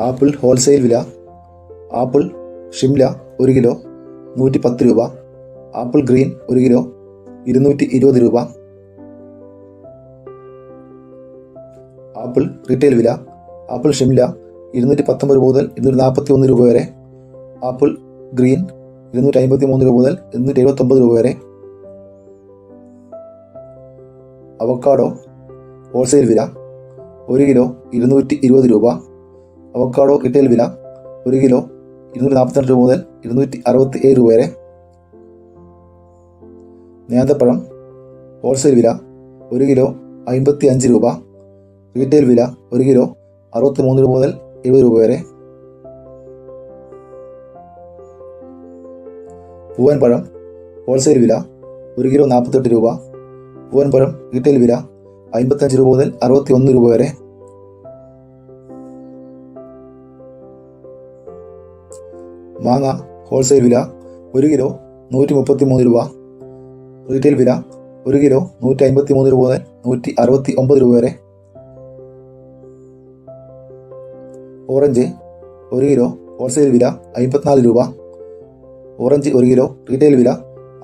Apple wholesale വില apple Shimla ഒരു kilo നൂറ്റി പത്ത് രൂപ ആപ്പിൾ ഗ്രീൻ ഒരു കിലോ ഇരുന്നൂറ്റി ഇരുപത് രൂപ. ആപ്പിൾ റീറ്റെയിൽ വില ആപ്പിൾ ഷിംല ഇരുന്നൂറ്റി പത്തൊമ്പത് രൂപ മുതൽ ഇരുന്നൂറ്റി നാൽപ്പത്തി ഒന്ന് രൂപ വരെ ആപ്പിൾ ഗ്രീൻ ഇരുന്നൂറ്റി അമ്പത്തി മൂന്ന് രൂപ മുതൽ ഇരുന്നൂറ്റി എഴുപത്തൊമ്പത് രൂപ വരെ. അവക്കാഡോ ഹോൾസെയിൽ വില ഒരു കിലോ ഇരുന്നൂറ്റി ഇരുപത് രൂപ. അവക്കാഡോ റീറ്റെയിൽ വില ഒരു കിലോ ഇരുന്നൂറ്റി നാൽപ്പത്തിരണ്ട് രൂപ മുതൽ ഇരുന്നൂറ്റി അറുപത്തി ഏഴ് രൂപ വരെ. നേന്ത്രപ്പഴം ഹോൾസെയിൽ വില ഒരു കിലോ അമ്പത്തി അഞ്ച് രൂപ. റീറ്റെയിൽ വില ഒരു കിലോ അറുപത്തി മൂന്ന് രൂപ മുതൽ എഴുപത് രൂപ വരെ. പൂവൻ പഴം ഹോൾസെയിൽ വില ഒരു കിലോ നാൽപ്പത്തെട്ട് രൂപ. പൂവൻ പഴം റീറ്റെയിൽ വില അമ്പത്തഞ്ച് രൂപ മുതൽ അറുപത്തി ഒന്ന് രൂപ വരെ. മാങ്ങ ഹോൾസെയിൽ വില ഒരു കിലോ നൂറ്റി മുപ്പത്തി മൂന്ന് രൂപ. റീറ്റെയിൽ വില ഒരു കിലോ നൂറ്റി അമ്പത്തി മൂന്ന് രൂപ മുതൽ നൂറ്റി അറുപത്തി ഒമ്പത് രൂപ വരെ. ഓറഞ്ച് ഒരു കിലോ ഹോൾസെയിൽ വില അമ്പത്തിനാല് രൂപ. ഓറഞ്ച് ഒരു കിലോ റീറ്റെയിൽ വില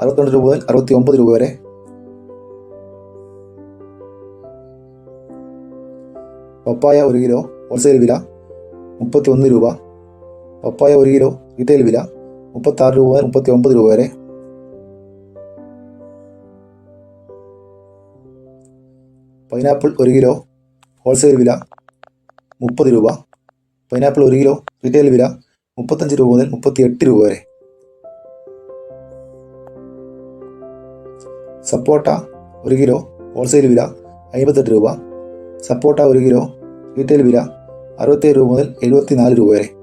അറുപത്തിരണ്ട് രൂപ മുതൽ അറുപത്തി ഒമ്പത് രൂപ വരെ. പപ്പായ ഒരു കിലോ ഹോൾസെയിൽ വില മുപ്പത്തി ഒന്ന് രൂപ. പപ്പായ ഒരു കിലോ റീറ്റെയിൽ വില മുപ്പത്തി ആറ് രൂപ മുപ്പത്തി ഒമ്പത് രൂപ വരെ. പൈനാപ്പിൾ ഒരു കിലോ ഹോൾസെയിൽ വില മുപ്പത് രൂപ. പൈനാപ്പിൾ ഒരു കിലോ റീറ്റെയിൽ വില മുപ്പത്തഞ്ച് രൂപ മുതൽ മുപ്പത്തി എട്ട് രൂപ വരെ. സപ്പോട്ട ഒരു കിലോ ഹോൾസെയിൽ വില അമ്പത്തെട്ട് രൂപ. സപ്പോട്ട ഒരു കിലോ റീറ്റെയിൽ വില അറുപത്തേഴ് രൂപ മുതൽ എഴുപത്തി നാല് രൂപ വരെ.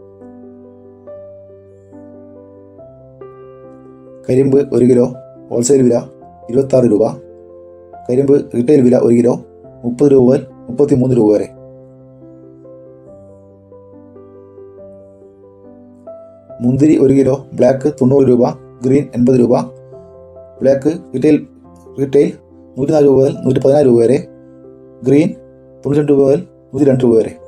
കരിമ്പ് ഒരു കിലോ ഹോൾസെയിൽ വില ഇരുപത്താറ് രൂപ. കരിമ്പ് റീറ്റെയിൽ വില ഒരു കിലോ മുപ്പത് രൂപ മുതൽ മുപ്പത്തി മൂന്ന് രൂപ വരെ. മുന്തിരി ഒരു കിലോ ബ്ലാക്ക് തൊണ്ണൂറ് രൂപ ഗ്രീൻ എൺപത് രൂപ. ബ്ലാക്ക് റീറ്റെയിൽ റീറ്റെയിൽ നൂറ്റി നാല് രൂപ മുതൽ നൂറ്റി പതിനാല് രൂപ വരെ. ഗ്രീൻ തൊണ്ണൂറ്റി രണ്ട് രൂപ മുതൽ നൂറ്റി രണ്ട് രൂപ വരെ.